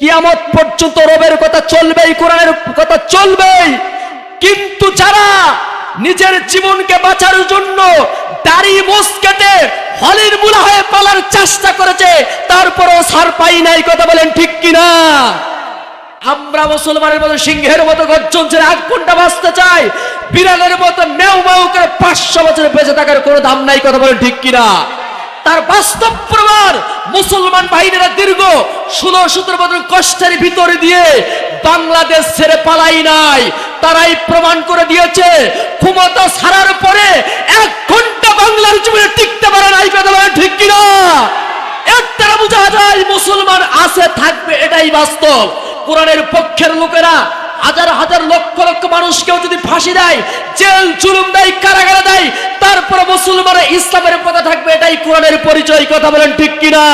কিয়ামত পর্যন্ত রবের কথা চলবেই, কোরআনের কথা চলবেই। কিন্তু যারা নিজের জীবনকে বাঁচার জন্য দাড়ি মোস কেটে হলির মুলা হয়ে পালার চেষ্টা করেছে, তারপরও সার পাই নাই, কথা বলেন ঠিক কিনা? আমরা মুসলমানের মতো সিংহের মতো গর্জন ছেড়ে এক ঘণ্টা বাঁচতে চাই, বিড়ালের মতো মেউ মেউ করে পাঁচশো বছর বেঁচে থাকার কোনো দাম নাই, কথা বলেন ঠিক কিনা? তার বাস্তব প্রমাণ মুসলমান বাহিনীরা দীর্ঘ ষোলো সতেরো বছর কষ্টের ভিতরে দিয়ে বাংলাদেশ ছেড়ে পালাই নাই। তারাই প্রমাণ করে দিয়েছে, ক্ষমতা ছাড়ার পরে এক ঘণ্টা বাংলার জীবনে টিকতে পারে নাই ঠিক কিনা? দ্বারা বোঝা যায়, মুসলমান আছে, থাকবে, এটাই বাস্তব। কোরআনের পক্ষের লোকেরা হাজার হাজার লক্ষ লক্ষ মানুষকেও যদি ফাঁসি দেয়, জেল চুলুম দেয়, কারাগারে দেয়, তারপরে মুসলমানের ইসলামের পথে থাকবে, এটাই কোরআনের পরিচয়। কথা বলেন ঠিক কিনা?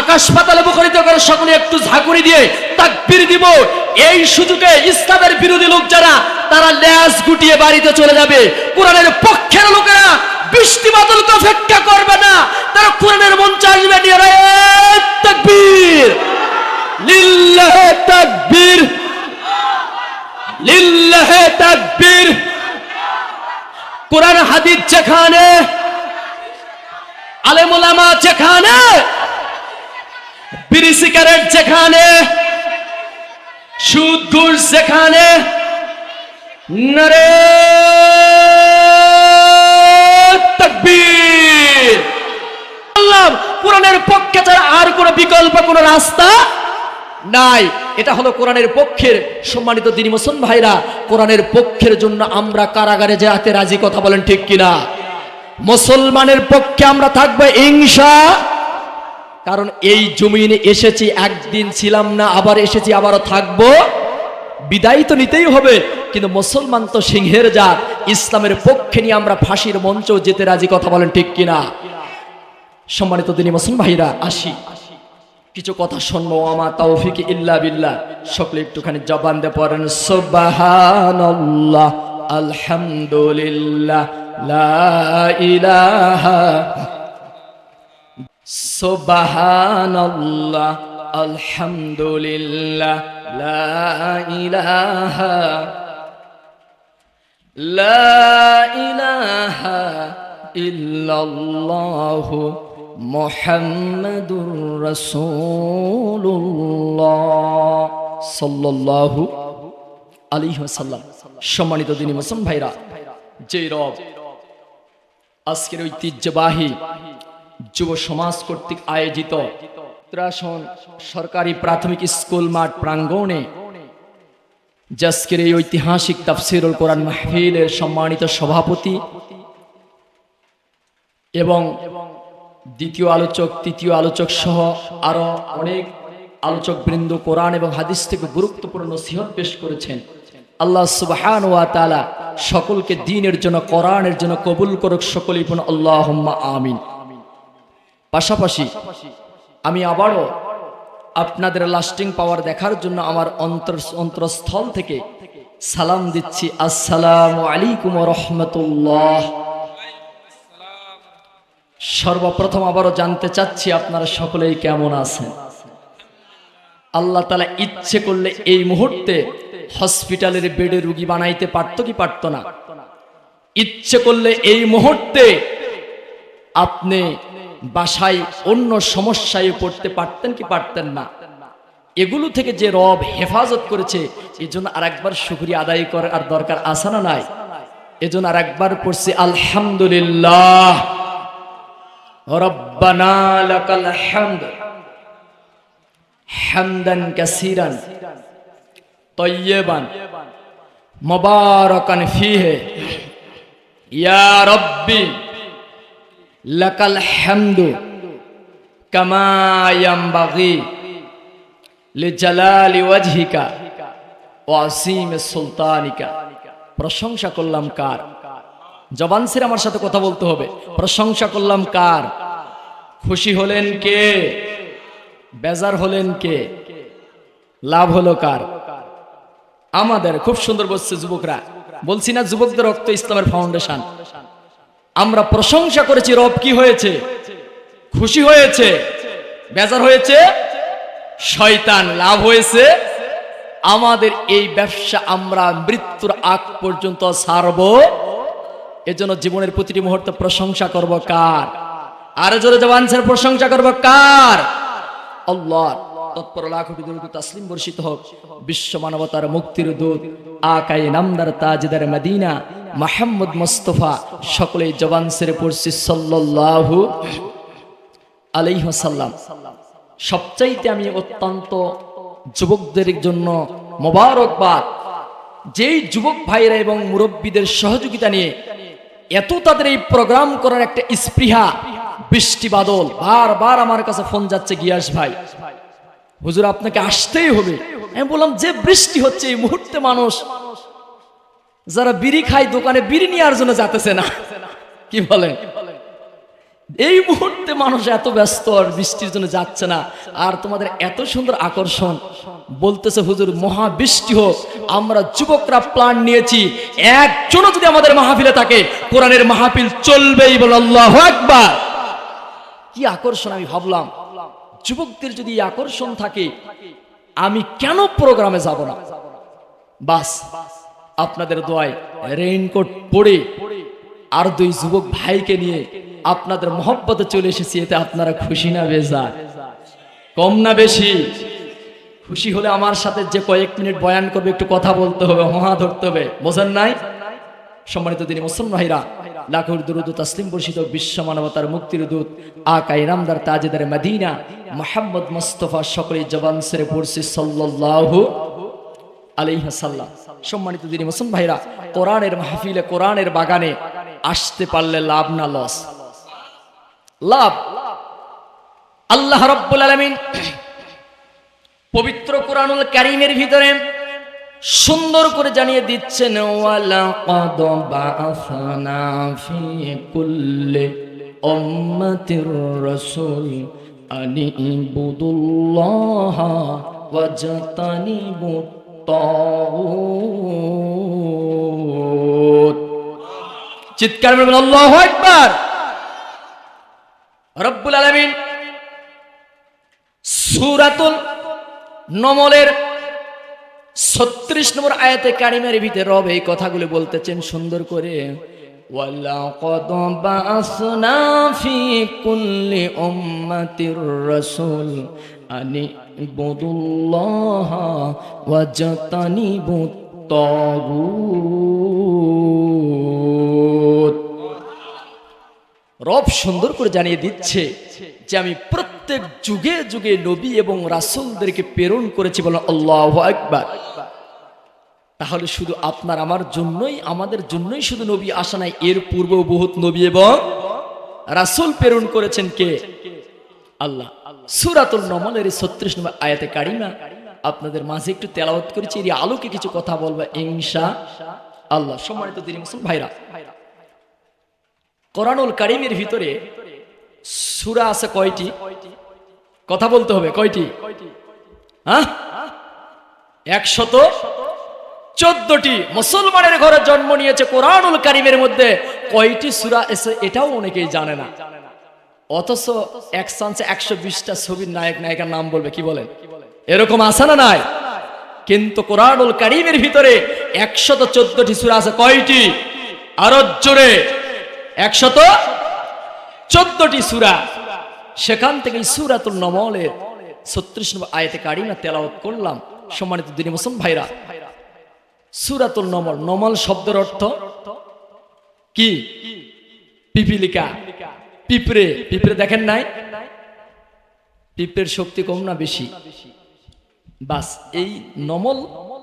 আকাশ পাতালে মুখরিত করে সকলে একটু ঝাঁকুনি দিয়ে তাকবীর দিব। এই সুযোগে ইসলামের বিরোধী লোক যারা, তারা ল্যাস গুটিয়ে বাড়িতে চলে যাবে। কোরআনের পক্ষের লোকেরা বৃষ্টি বাদল তো অপেক্ষা করবে না। তারা কোরআনের মঞ্চে আসবে নিয়ে তাকবীর। লিল্লাহে তাকবীর। লিল্লাহে তাকবীর। কোরআন, হাদিস যেখানে আলেমুলামা যেখানে, বিড়ি সিগারেট যেখানে, সুদ, ঘুষ যেখানে নরে তাকবীর। বললাম কোরআনের পক্ষে ছাড়া আর কোনো বিকল্প, কোনো রাস্তা নাই। এটা হলো কোরআনের পক্ষের সম্মানিত দিনী মুসলমান ভাইরা, কোরআনের পক্ষের জন্য আমরা কারাগারে যেতে রাজি, কথা বলেন ঠিক কিনা? মুসলমানের পক্ষে আমরা থাকব ইংসা কারণ এই জমিনে এসেছি, একদিন ছিলাম না, আবার এসেছি, আবারও থাকব। বিদায় তো নিতেই হবে, কিন্তু মুসলমান তো সিংহের জাত। ইসলামের পক্ষে নিয়ে আমরা ফাঁসির মঞ্চ যেতে রাজি, কথা বলেন ঠিক কিনা? সম্মানিত দিনী মুসলমান ভাইরা, আসি। কিছু কথা শুনব আমা তৌফিক ইল্লা বিল্লাহ। সকলে একটুখানি জবান দিয়ে পড়েন, সুবহানাল্লাহ, আলহামদুলিল্লাহ, লা ইলাহা, সুবহানাল্লাহ, আলহামদুলিল্লাহ, লা ইলাহা লা ইলাহা ইল্লাল্লাহু মুহাম্মাদুর রাসূলুল্লাহ সাল্লাল্লাহু আলাইহি ওয়াসাল্লাম। সম্মানিত দিনী মুসলমান ভাইরা, যে রব আজকের ঐতিহ্যবাহী যুব সমাজ কর্তৃক আয়োজিত ত্রাসন সরকারি প্রাথমিক স্কুল মাঠ প্রাঙ্গণে জাস্কের এই ঐতিহাসিক তাফসিরুল কোরআন মাহফিলের সম্মানিত সভাপতি এবং দ্বিতীয় আলোচক, তৃতীয় আলোচক সহ আরও অনেক আলোচক বৃন্দ কোরআন এবং হাদিস থেকে গুরুত্বপূর্ণ নসিহত পেশ করেছেন। আল্লাহ সুবহান ওয়া তাআলা সকলকে দিনের জন্য, কোরআনের জন্য কবুল করুক সকলেই পূর্ণ আল্লাহুম্মা আমিন। পাশাপাশি আমি আবারও আপনাদের লাস্টিং পাওয়ার দেখার জন্য আমার অন্তর, অন্তরস্থল থেকে সালাম দিচ্ছি। আসসালামু আলাইকুম রহমতুল্লাহ। সর্বপ্রথম আবারও জানতে চাচ্ছি আপনারা সকলেই কেমন আছেন? আল্লাহ তালা ইচ্ছে করলে এই মুহূর্তে হসপিটালের বেডে রুগী বানাইতে পারতো কি পারতো না? ইচ্ছে করলে এই মুহূর্তে আপনি বাসায় অন্য সমস্যায় পড়তে পারতেন কি পারতেন না? এগুলো থেকে যে রব হেফাজত করেছে এই জন্য আর একবার শুক্রিয়া আদায় করার দরকার আসা না নাই? এজন্য আর একবার পড়ছি, আলহামদুলিল্লাহ। লাকাল হামদ। হামদান কাসীরান তয়্যিবান মুবারাকান ফীহি। ইয়া রব্বি লাকাল হামদু কামা ইয়ামবাগি লিজালালি ওয়াজহিকা ওয়া আসীম সুলতানিকা। প্রশংসা করলাম কার? জবান ছেড়ে আমার সাথে কথা বলতে হবে। প্রশংসা করলাম কার? খুশি হলেন কে? বেজার হলেন কে? লাভ হলো কার? আমাদের, খুব সুন্দর বলছে যুবকরা। বলছি না যুবকদের রক্ত ইসলামের ফাউন্ডেশন আমরা প্রশংসা করেছি, রব কি হয়েছে? খুশি হয়েছে? বেজার হয়েছে? শয়তান, লাভ হয়েছে? আমাদের এই ব্যবসা আমরা মৃত্যুর আগ পর্যন্ত ছাড়ব? এজন্য জীবনের প্রতিটি মুহূর্তে প্রশংসা করব কার? আর জোরে জবানসের প্রশংসা করব কার? আল্লাহ, তৎপর লাখ কোটি দরুদ তাসলিম বর্ষিত হোক। বিশ্ব মানবতার মুক্তির দূত, আকাই নামদার তাজদার মদিনা, মাহমুদ মুস্তফা, সকলেই জবান সেরে পড়ছি সাল্লাল্লাহু আলাইহি ওয়াসাল্লাম। সবচাইতে আমি অত্যন্ত যুবকদের জন্য মোবারকবাদ। যেই যুবক ভাইরা এবং মুরব্বীদের সহযোগিতা নিয়ে এত তাদের এই প্রোগ্রাম করার একটা স্পৃহা, বৃষ্টি বাদল, বারবার আমার কাছে ফোন যাচ্ছে, গিয়াস ভাই। হুজুর, আপনাকে আসতেই হবে। আমি বললাম, যে বৃষ্টি হচ্ছে এই মুহূর্তে মানুষ, যারা বিড়ি খায় দোকানে বিড়ি নেওয়ার জন্য যাতেছে না। কি বলেন? এই মুহূর্তে মানুষ এত ব্যস্ত আর বৃষ্টির জন্য যাচ্ছে না। আর তোমাদের এত সুন্দর আকর্ষণ। বলতেছে, হুজুর মহা বৃষ্টি হোক। আমরা যুবকরা প্ল্যান নিয়েছি। একজনও যদি আমাদের মাহফিলে থাকে, কোরআনের মাহফিল চলবেই বল আল্লাহ একবার কি আকর্ষণ আমি ভাবলাম। যুবকদের যদি আকর্ষণ থাকে, আমি কেন প্রোগ্রামে যাব না? বাস, আপনাদের দোয়ায় রেইনকোট পরে আর দুই যুবক ভাইকে নিয়ে আপনাদের মহব্বতে চলে এসেছি, এতে আপনারা খুশি না বেজা? কম না বেশি? খুশি হলে আমার সাথে যে কয়েক মিনিট বয়ান করবে, একটু কথা বলতে হবে, মহা ধরতে হবে। বোঝেন নাই? সম্মানিত দিনী মুসলমান ভাইরা, লাখুর দুরুদ তাসলিম বর্ষিত বিশ্ব মানবতার মুক্তির দূত আকাই রামদার তাজেদার মদিনা, মোহাম্মদ মুস্তফা সকলে জবান সেরে পড়ছে সাল্লাল্লাহু আলাইহাসাল্লাম সম্মানিত দিনী মুসলমান ভাইরা, কোরআনের মাহফিলে, কোরআনের বাগানে আসতে পারলে লাভ না, লস। লাভ। আল্লাহ রব্বুল আলামিন পবিত্র কোরআনুল কারীমের ভিতরে সুন্দর করে জানিয়ে দিচ্ছেন চিৎকার আকবার! রব্বুল আলামিন সূরাতুল নমলের ছত্রিশ নম্বর আয়াতে কারিমের ভিতরে রব এই কথাগুলো বলতেছেন সুন্দর করে وَلَقَدْ بَعَثْنَا فِي كُلِّ أُمَّةٍ رَسُولًا أَنِ اعْبُدُوا اللَّهَ وَاجْتَنِبُوا الطَّاغُوتَ রব সুন্দর করে জানিয়ে দিচ্ছে যে আমি প্রত্যেক যুগে যুগে নবী এবং রাসূলদেরকে প্রেরণ করেছি বলে আল্লাহ একবার তাহলে শুধু আপনার আমার জন্যই, আমাদের জন্যই শুধু নবী আসা নাই, এর পূর্বেও বহুত নবী এবং রাসূল প্রেরণ করেছেন কে? আল্লাহ। সুরাতুল নমলের ছত্রিশ নম্বর আয়াতে কারিমা, আপনাদের মাঝে একটু তেলাওয়াত করেছি এর আলোকে কিছু কথা বলব ইনশা আল্লাহ। সম্মানিত দিনী মুসলিম ভাইরা কোরআনুল কারিমের ভিতরে সুরা আছে কয়টি? কথা বলতে হবে, কয়টি? হ্যাঁ? একশত চোদ্দটি। মুসলমানের ঘরে জন্ম নিয়েছে কোরআনুল কারিমের মধ্যে কয়টি সুরা এসে এটাও অনেকেই জানে না। অথচ এক চান্সে একশো বিশটা ছবির নায়ক, নায়িকার নাম বলবে, কি বলেন? এরকম আছে না নাই? কিন্তু কোরআনুল কারিমের ভিতরে একশত চোদ্দটি সুরা আছে কয়টি? আরও জোরে। একশত চোদ্দটি সুরা। সেখান থেকে সুরাতুল নমলের ছত্রিশ নম্বর আয়তে কারিমা তেলাওয়াত করলাম। সম্মানিত দিনী মুসলিম ভাইরা, সুরাতুল নমল। নমল শব্দের অর্থ কি? পিপিলিকা। পিঁপড়ে। পিঁপড়ে দেখেন নাই? পিঁপড়ের শক্তি কম না বেশি? বাস এই নমল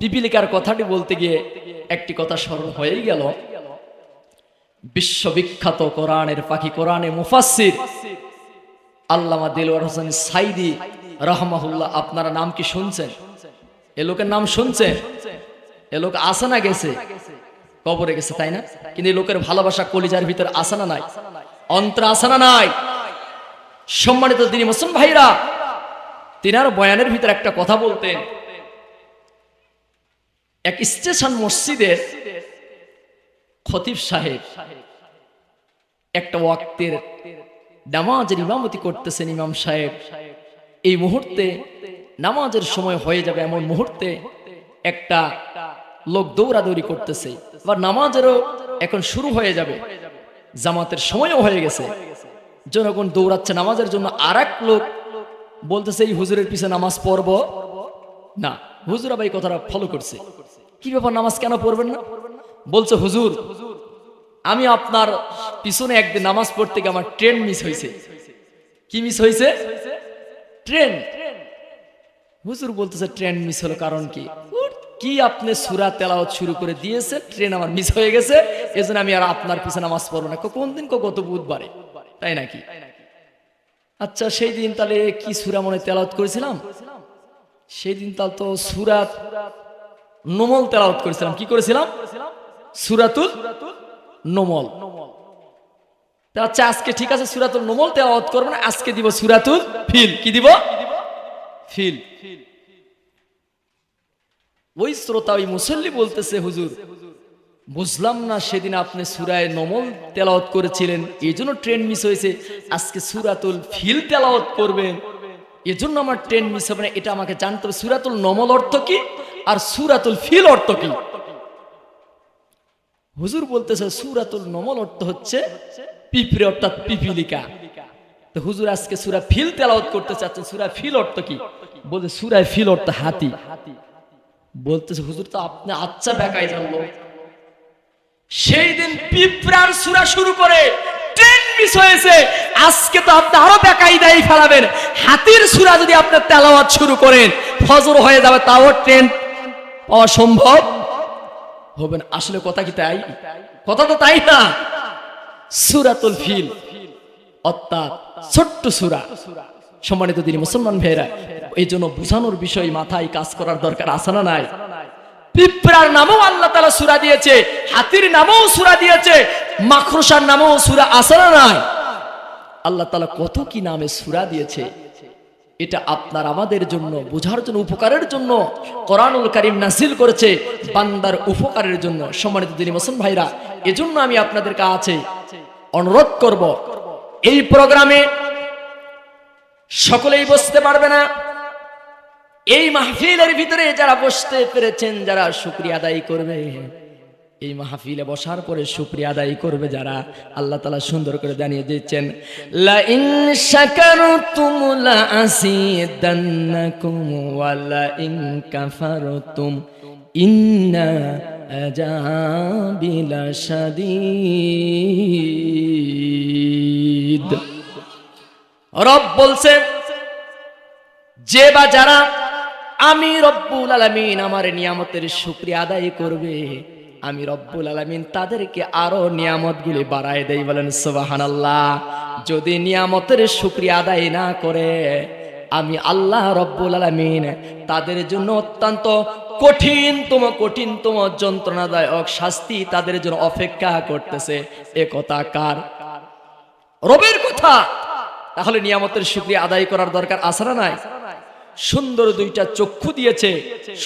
পিপিলিকার কথাটি বলতে গিয়ে একটি কথা স্মরণ হয়েই গেল। বিশ্ববিখ্যাত কোরআনের পাখি কোরআনে মুফাসির আল্লামা দিলওয়ার হোসেন সাইদি রহমাহুল্লাহ, আপনারা নাম কি শুনছেন? এ লোকের নাম শুনছেন? এ লোক আসে না গেছে। কবরে গেছে, তাই না? কিন্তু লোকের ভালোবাসা কলিজার ভিতরে আসে না নাই, অন্তর আসে না নাই। সম্মানিত তিনি মুসলিম ভাইরা, তিনার বয়ানের ভিতরে একটা কথা বলতেন। এক স্টেশন মসজিদের খতিব সাহেব একটা ওয়াক্তের নামাজের ইমামতি করতেছেন ইমাম সাহেব। এই মুহূর্তে নামাজের সময় হয়ে যাবে এমন মুহূর্তে একটা লোক দৌড়াদৌড়ি করতেছে। বা নামাজেরও এখন শুরু হয়ে যাবে। জামাতের সময়ও হয়ে গেছে। জনগণ দৌড়াচ্ছে নামাজের জন্য আর লোক বলতেছে, এই হুজুরের পিছনে নামাজ পড়ব? না, হুজুর আবার কথাটা ফলো করছে। কি ব্যাপার, নামাজ কেন পড়বেন না? বলছে, হুজুর, আমি আপনার পিছনে একদিন নামাজ পড়তে গিয়ে আমার ট্রেন মিস হয়েছে। কি মিস হয়েছে? ট্রেন। হুজুর বলতেছে, ট্রেন মিস হলো কারণ কি? কি আপনি সুরা তেলাওয়াত শুরু করে দিয়েছে, ট্রেন আমার মিস হয়ে গেছে, এজন্য আমি আর আপনার পিছনে নামাজ পড়ব না। কোন দিন? কত বুধবারে। তাই নাকি? আচ্ছা সেই দিন তাহলে কি সুরা মনে তেলাওয়াত করেছিলাম? সেই দিন তাহলে তো সুরাত নোমল তেলাওয়াত করেছিলাম। কি করেছিলাম? সুরাতুল নোমল। আচ্ছা আজকে ঠিক আছে সুরাতুল নোমল, তেলাওয়াত করব না, আজকে দিব সুরাতুল ফিল। কি দিব? ফিল। ওই শ্রোতা, ওই মুসল্লি বলতেছে, হুজুর, বুঝলাম না সেদিন আপনি সুরায় নমল তেলাওয়াত করেছিলেন, এই জন্য ট্রেন মিস হয়েছে। আজকে সুরাতুল ফিল তেলাওয়াত করবেন এজন্য আমার ট্রেন মিস হবে না, এটা আমাকে জানতে হবে। সুরাতুল নমল অর্থ কি? আর সুরাতুল ফিল অর্থ কি? হুজুর বলতেছে, সুরাতুল নমল অর্থ হচ্ছে পিঁপড়ে, অর্থাৎ পিপিলিকা। তো হুজুর আজকে সুরা ফিল তেলাওয়াত করতে চাচ্ছেন। সুরা ফিল অর্থ কি? বলতে সুরায় ফিল অর্থ হাতি। বলতেছে, হুজুর তো আপনি আচ্ছা বেকাই জানলো সেই দিন পিঁপড়ার সুরা শুরু করে ট্রেন মিস হয়েছে। আজকে তো আপনি আরও বেকাই দায়ী ফেলাবেন। হাতির সুরা যদি আপনি তেলাওয়াত শুরু করেন, ফজর হয়ে যাবে, তাও ট্রেন পাওয়া সম্ভব। হবে না আসলে কথা কি তাই? কথা তো তাই না? সুরাতুল ফিল, অর্থাৎ ছোট্ট সুরা। সম্মানিত তিনি মুসলমান ভাইরা এই জন্য বুঝানোর বিষয় মাথায় কাজ করার দরকার আছে না নাই? পিঁপড়ার নামও আল্লাহ তালা সুরা দিয়েছে, হাতির নামও সুরা দিয়েছে, মাখরসার নামও সুরা আছে না নাই? আল্লাহ তালা কত কি নামে সুরা দিয়েছে এটা আপনার আমাদের জন্য, বোঝার জন্য, উপকারের জন্য কোরআনুল কারিম নাসিল করেছে, বান্দার উপকারের জন্য। সম্মানিত দিনী মুসলমান ভাইরা, এজন্য আমি আপনাদের কাছে অনুরোধ করব, এই প্রোগ্রামে সকলেই বসতে পারবে না। এই মাহফিলের ভিতরে যারা বসতে পেরেছেন, যারা শুক্রিয়া আদায় করবে এই মাহফিলে বসার পরে শুক্রিয়া আদায় করবে যারা আল্লাহ তালা সুন্দর করে জানিয়ে দিচ্ছেন কাফারতুম ইন্না রব বলছে, যে বা যারা আমি রব্বুল আলামিন আমার নিয়ামতের শুক্রিয়া আদায় করবে আমি রব্বুল আলামিন তাদেরকে আরও নিয়ামতগুলি বাড়ায় দেই, বলেন সুবহানাল্লাহ। যদি নিয়ামতের শুক্রিয়া আদায় না করে, আমি আল্লাহ রব্বুল আলামিন তাদের জন্য অত্যন্ত কঠিনতম কঠিনতম যন্ত্রণাদায়ক শাস্তি তাদের জন্য অপেক্ষা করতেছে। এ কথা কার? রবের কথা! তাহলে নিয়ামতের শুক্রিয়া আদায় করার দরকার আছে না নাই? সুন্দর দুইটা চক্ষু দিয়েছে,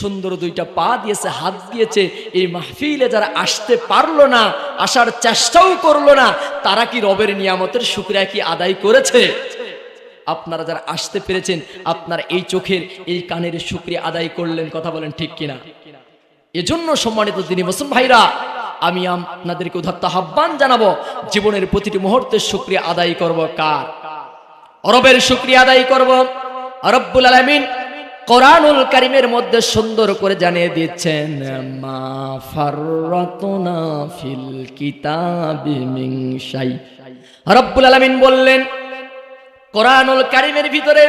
সুন্দর দুইটা পা দিয়েছে, হাত দিয়েছে। এই মাহফিলে যারা আসতে পারল না, আসার চেষ্টাও করল না, তারা কি রবের নিয়ামতের শুক্রিয়া কি আদায় করেছে? আপনারা যারা আসতে পেরেছেন, আপনারা এই চোখের, এই কানের শুক্রিয়া আদায় করলেন, কথা বলেন ঠিক কিনা? এজন্য সম্মানিত দিনী মুসলিম ভাইরা, আমি আপনাদেরকে উদাত্ত আহ্বান জানাব, জীবনের প্রতিটি মুহূর্তের শুক্রিয়া আদায় করব কার? অরবের শুক্রিয়া আদায় করব রব্বুল আলামিন কোরআনুল কারিমের মধ্যে সুন্দর করে জানিয়ে দিচ্ছেন, মা ফাররাতুনা ফিল কিতাবি মিন শাই। রব্বুল আলামিন বললেন, কোরআনুল কারিমের ভিতরে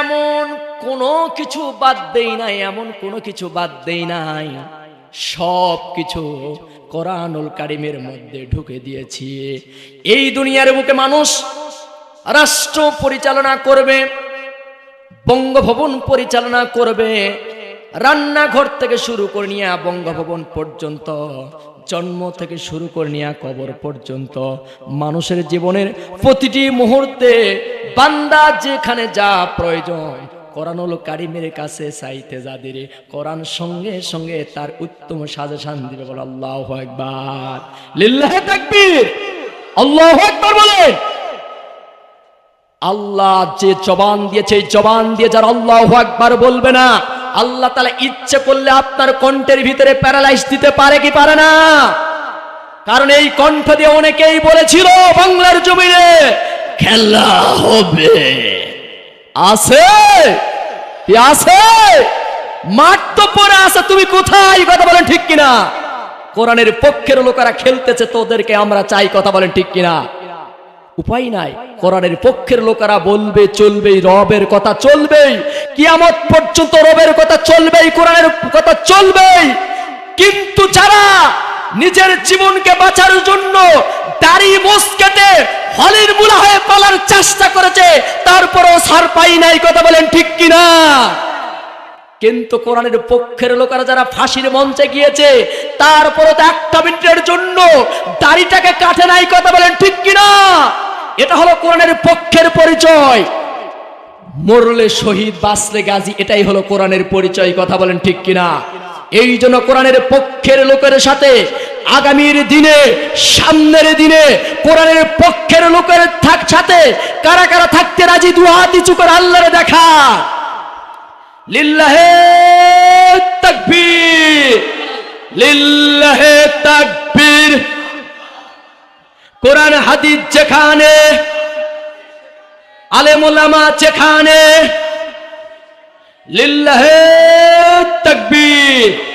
এমন কোনো কিছু বাদ দেই নাই, এমন কোনো কিছু বাদ দেই নাই। সব কিছু কোরআনুল কারিমের মধ্যে ঢুকে দিয়েছি। এই দুনিয়ার বুকে মানুষ রাষ্ট্র পরিচালনা করবে বঙ্গভবন পরিচালনা করবে। রান্নাঘর থেকে শুরু করে নিয়ে বঙ্গভবন পর্যন্ত, জন্ম থেকে শুরু করে নিয়ে কবর পর্যন্ত, মানুষের জীবনের প্রতিটি মুহূর্তে বান্দা যেখানে যা প্রয়োজন, কোরআনুল কারিমের কাছে চাইতে যাদের কোরআন সঙ্গে সঙ্গে তার উত্তম সাজেশান দিবে বলে আল্লাহ একবার লিল্লাহ তাকবীর! আল্লাহ একবার বলেন! আল্লাহ যে জবান দিয়েছে জবান দিয়ে যারা আল্লাহ একবার বলবে না, আল্লাহ তালা ইচ্ছে করলে আপনার কণ্ঠের ভিতরে প্যারালাইজ দিতে পারে কি পারে না? কারণ এই কণ্ঠ দিয়ে অনেকেই বলেছিল, বাংলার জমিনে খেলা হবে। আছে? আছে? মাঠ তো পরে আছে, তুমি কোথায়? কথা বলেন ঠিক কিনা? কোরআনের পক্ষের লোকেরা খেলতেছে, তোদেরকে আমরা চাই, কথা বলেন ঠিক কিনা? উপায় নাই। কোরআনের পক্ষের লোকেরা বলবে, চলবেই, রবের কথা চলবেই। কিয়ামত পর্যন্ত রবের কথা চলবেই, কোরআনের কথা চলবেই। কিন্তু যারা নিজের জীবনকে বাঁচার জন্য দাড়ি মুসকেতে হলির মুলা হয়ে পালার চেষ্টা করেছে, তারপরেও সার পাই নাই, কথা বলেন ঠিক কিনা? কিন্তু কোরআনের পক্ষের লোকেরা যারা ফাঁসির মঞ্চে গিয়েছে, তারপরও তো একটা মিনিটের জন্য দাড়িটাকে কাটে নাই, কথা বলেন ঠিক কিনা? এটা হলো কোরআনের পক্ষের পরিচয়। মরলে শহীদ, বাঁচলে গাজী, এটাই হলো কোরআনের পরিচয়, কথা বলেন ঠিক কিনা? এই জন্য কোরআনের পক্ষের লোকের সাথে আগামীর দিনে, সামনের দিনে কোরআনের পক্ষের লোকের থাক সাথে কারা কারা থাকতে রাজি? দু হাত ইচু করে আল্লাহরে দেখা। লিল্লাহে তাকবীর। লিল্লাহে তাকবীর। কোরআন হাদিস যেখানে আলেমুলামা যেখানে লিল্লাহে তাকবীর।